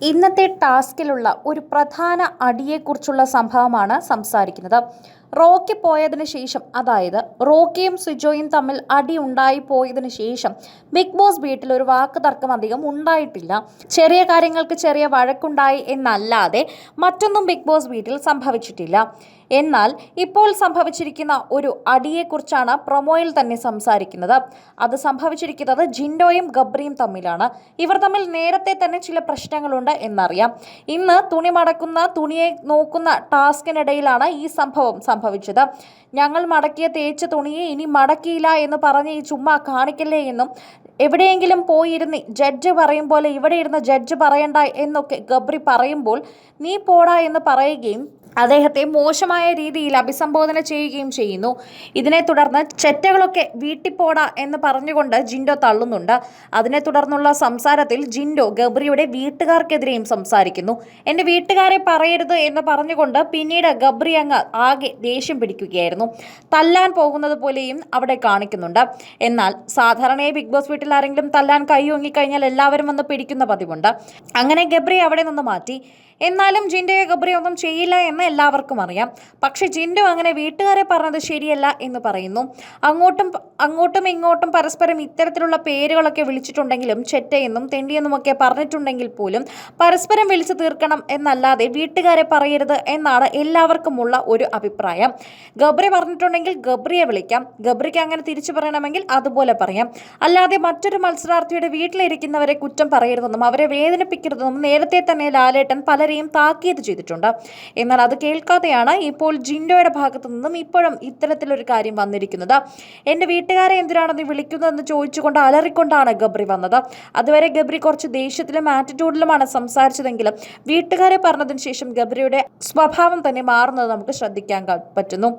ഇന്നത്തെ ടാസ്കിലുള്ള ഒരു പ്രധാന അടിയെക്കുറിച്ചുള്ള സംഭവമാണ് സംസാരിക്കുന്നത്. റോക്കി പോയതിനു ശേഷം അതായത് റോക്കിയും സുജോയും തമ്മിൽ അടി ഉണ്ടായി പോയതിനു ശേഷം ബിഗ് ബോസ് വീട്ടിൽ ഒരു വാക്ക് തർക്കം അധികം ഉണ്ടായിട്ടില്ല. ചെറിയ കാര്യങ്ങൾക്ക് ചെറിയ വഴക്കുണ്ടായി എന്നല്ലാതെ മറ്റൊന്നും ബിഗ് ബോസ് വീട്ടിൽ സംഭവിച്ചിട്ടില്ല. എന്നാൽ ഇപ്പോൾ സംഭവിച്ചിരിക്കുന്ന ഒരു അടിയെക്കുറിച്ചാണ് പ്രൊമോയിൽ തന്നെ സംസാരിക്കുന്നത്. അത് സംഭവിച്ചിരിക്കുന്നത് ജിൻഡോയും ഗബ്രിയും തമ്മിലാണ്. ഇവർ തമ്മിൽ നേരത്തെ തന്നെ ചില പ്രശ്നങ്ങളുണ്ട് എന്നറിയാം. ഇന്ന് തുണി മടക്കുന്ന തുണിയെ നോക്കുന്ന ടാസ്കിനിടയിലാണ് ഈ സംഭവം സംഭവിച്ചത്. ഞങ്ങൾ മടക്കിയ തേച്ച തുണിയെ ഇനി മടക്കിയില്ല എന്ന് പറഞ്ഞ് ഈ ചുമ്മാ കാണിക്കല്ലേ എന്നും എവിടെയെങ്കിലും പോയിരുന്ന് ജഡ്ജ് പറയും പോലെ ഇവിടെ ഇരുന്ന് ജഡ്ജ് പറയണ്ട എന്നൊക്കെ ഗബ്രി പറയുമ്പോൾ നീ പോടാ എന്ന് പറയുകയും അദ്ദേഹത്തെ മോശമായ രീതിയിൽ അഭിസംബോധന ചെയ്യുകയും ചെയ്യുന്നു. ഇതിനെ തുടർന്ന് ചെറ്റകളൊക്കെ വീട്ടിപ്പോട എന്ന് പറഞ്ഞുകൊണ്ട് ജിൻഡോ തള്ളുന്നുണ്ട്. അതിനെ തുടർന്നുള്ള സംസാരത്തിൽ ജിൻഡോ ഗബ്രിയുടെ വീട്ടുകാർക്കെതിരെയും സംസാരിക്കുന്നു. എന്റെ വീട്ടുകാരെ പറയരുത് എന്ന് പറഞ്ഞുകൊണ്ട് പിന്നീട് ഗബ്രി അങ്ങ് ആകെ ദേഷ്യം പിടിക്കുകയായിരുന്നു. തല്ലാൻ പോകുന്നത് പോലെയും അവിടെ കാണിക്കുന്നുണ്ട്. എന്നാൽ സാധാരണയായി ബിഗ് ബോസ് വീട്ടിൽ ആരെങ്കിലും തല്ലാൻ കൈ കഴിഞ്ഞാൽ എല്ലാവരും വന്ന് പിടിക്കുന്ന പതിവുണ്ട്. അങ്ങനെ ഗബ്രി അവിടെ നിന്ന് മാറ്റി. എന്നാലും ജിൻഡോയെ ഗബ്രി ഒന്നും ചെയ്യില്ല എന്ന് എല്ലാവർക്കും അറിയാം. പക്ഷേ ജിൻഡു അങ്ങനെ വീട്ടുകാരെ പറഞ്ഞത് ശരിയല്ല എന്ന് പറയുന്നു. അങ്ങോട്ടും അങ്ങോട്ടും ഇങ്ങോട്ടും പരസ്പരം ഇത്തരത്തിലുള്ള പേരുകളൊക്കെ വിളിച്ചിട്ടുണ്ടെങ്കിലും ചെറ്റയെന്നും തെണ്ടിയെന്നുമൊക്കെ പറഞ്ഞിട്ടുണ്ടെങ്കിൽ പോലും പരസ്പരം വിളിച്ചു തീർക്കണം എന്നല്ലാതെ വീട്ടുകാരെ പറയരുത് എന്നാണ് എല്ലാവർക്കുമുള്ള ഒരു അഭിപ്രായം. ഗബ്രി പറഞ്ഞിട്ടുണ്ടെങ്കിൽ ഗബ്രിയെ വിളിക്കാം. ഗബ്രിക്ക് അങ്ങനെ തിരിച്ചു പറയണമെങ്കിൽ അതുപോലെ പറയാം. അല്ലാതെ മറ്റൊരു മത്സരാർത്ഥിയുടെ വീട്ടിലിരിക്കുന്നവരെ കുറ്റം പറയരുതെന്നും അവരെ വേദനിപ്പിക്കരുതെന്നും നേരത്തെ തന്നെ ലാലേട്ടൻ പല പലരെയും താക്കീത് ചെയ്തിട്ടുണ്ട്. എന്നാൽ അത് കേൾക്കാതെയാണ് ഇപ്പോൾ ജിൻഡോയുടെ ഭാഗത്തു നിന്നും ഇപ്പോഴും ഇത്തരത്തിലൊരു കാര്യം വന്നിരിക്കുന്നത്. എന്റെ വീട്ടുകാരെ എന്തിനാണ് നീ വിളിക്കുന്നതെന്ന് ചോദിച്ചുകൊണ്ട് അലറിക്കൊണ്ടാണ് ഗബ്രി വന്നത്. അതുവരെ ഗബ്രി കുറച്ച് ദേഷ്യത്തിലും ആറ്റിറ്റ്യൂഡിലുമാണ് സംസാരിച്ചതെങ്കിലും വീട്ടുകാരെ പറഞ്ഞതിന് ശേഷം ഗബ്രിയുടെ സ്വഭാവം തന്നെ മാറുന്നത് നമുക്ക് ശ്രദ്ധിക്കാൻ പറ്റുന്നു.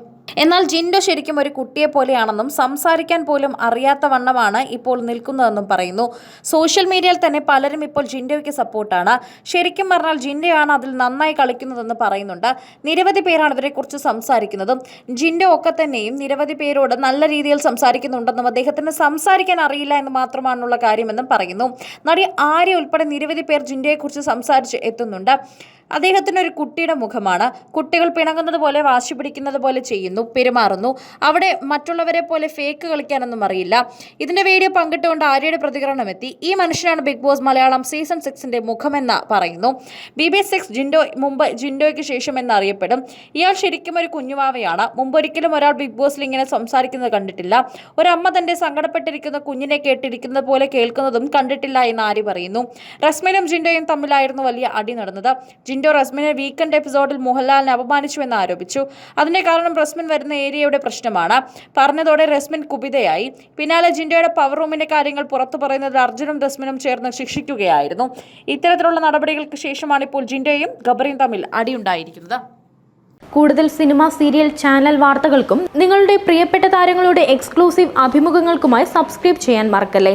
എന്നാൽ ജിൻഡോ ശരിക്കും ഒരു കുട്ടിയെ പോലെയാണെന്നും സംസാരിക്കാൻ പോലും അറിയാത്ത വണ്ണമാണ് ഇപ്പോൾ നിൽക്കുന്നതെന്നും പറയുന്നു. സോഷ്യൽ മീഡിയയിൽ തന്നെ പലരും ഇപ്പോൾ ജിൻഡോയ്ക്ക് സപ്പോർട്ടാണ്. ശരിക്കും പറഞ്ഞാൽ ജിൻഡോയാണ് അതിൽ നന്നായി കളിക്കുന്നതെന്ന് പറയുന്നുണ്ട്. നിരവധി പേരാണ് ഇവരെക്കുറിച്ച് സംസാരിക്കുന്നതും. ജിൻഡോ ഒക്കെ തന്നെയും നിരവധി പേരോട് നല്ല രീതിയിൽ സംസാരിക്കുന്നുണ്ടെന്നും അദ്ദേഹത്തിന് സംസാരിക്കാൻ അറിയില്ല എന്ന് മാത്രമാണുള്ള കാര്യമെന്നും പറയുന്നു. നടി ആര്യ ഉൾപ്പെടെ നിരവധി പേർ ജിൻഡോയെക്കുറിച്ച് സംസാരിച്ച് എത്തുന്നുണ്ട്. അദ്ദേഹത്തിന് ഒരു കുട്ടിയുടെ മുഖമാണ്. കുട്ടികൾ പിണങ്ങുന്നത് പോലെ വാശി പിടിക്കുന്നത് പോലെ ചെയ്യുന്നു പെരുമാറുന്നു. അവിടെ മറ്റുള്ളവരെ പോലെ ഫേക്ക് കളിക്കാനൊന്നും അറിയില്ല. ഇതിന്റെ വീഡിയോ പങ്കിട്ടുകൊണ്ട് ആര്യയുടെ പ്രതികരണം എത്തി. ഈ മനുഷ്യനാണ് ബിഗ് ബോസ് മലയാളം സീസൺ സിക്സിന്റെ മുഖമെന്ന് പറയുന്നു. ബി ബി സിക്സ് ജിൻഡോ മുമ്പ് ജിൻഡോയ്ക്ക് ശേഷം എന്നറിയപ്പെടും. ഇയാൾ ശരിക്കും ഒരു കുഞ്ഞുവാവയാണ് മുമ്പൊരിക്കലും ഒരാൾ ബിഗ് ബോസിൽ ഇങ്ങനെ സംസാരിക്കുന്നത് കണ്ടിട്ടില്ല. ഒരമ്മ തന്റെ സങ്കടപ്പെട്ടിരിക്കുന്ന കുഞ്ഞിനെ കേട്ടിരിക്കുന്നത് പോലെ കേൾക്കുന്നതും കണ്ടിട്ടില്ല എന്ന് ആര്യ പറയുന്നു. റസ്മിനും ജിൻഡോയും തമ്മിലായിരുന്നു വലിയ അടി നടന്നത്. ജിൻഡോ റസ്മിനെ വീക്കെൻഡ് എപ്പിസോഡിൽ മോഹൻലാലിനെ അപമാനിച്ചുവെന്ന് ആരോപിച്ചു. അതിന്റെ കാരണം റസ്മിൻ വരുന്ന ഏരിയയുടെ പ്രശ്നമാണ്. പറഞ്ഞതോടെ റസ്മിൻ കുപിതയായി. പിന്നാലെ ജിൻഡോയുടെ പവർ റൂമിന്റെ കാര്യങ്ങൾ പുറത്തു പറയുന്നത് അർജുനും റസ്മിനും ചേർന്ന് ശിക്ഷിക്കുകയായിരുന്നു. ഇത്തരത്തിലുള്ള നടപടികൾക്ക് ശേഷമാണ് ഇപ്പോൾ ജിൻഡോയും ഗബറിയും തമ്മിൽ അടിയുണ്ടായിരിക്കുന്നത്. കൂടുതൽ സിനിമ സീരിയൽ ചാനൽ വാർത്തകൾക്കും നിങ്ങളുടെ പ്രിയപ്പെട്ട താരങ്ങളുടെ എക്സ്ക്ലൂസീവ് അഭിമുഖങ്ങൾക്കുമായി സബ്സ്ക്രൈബ് ചെയ്യാൻ മറക്കല്ലേ?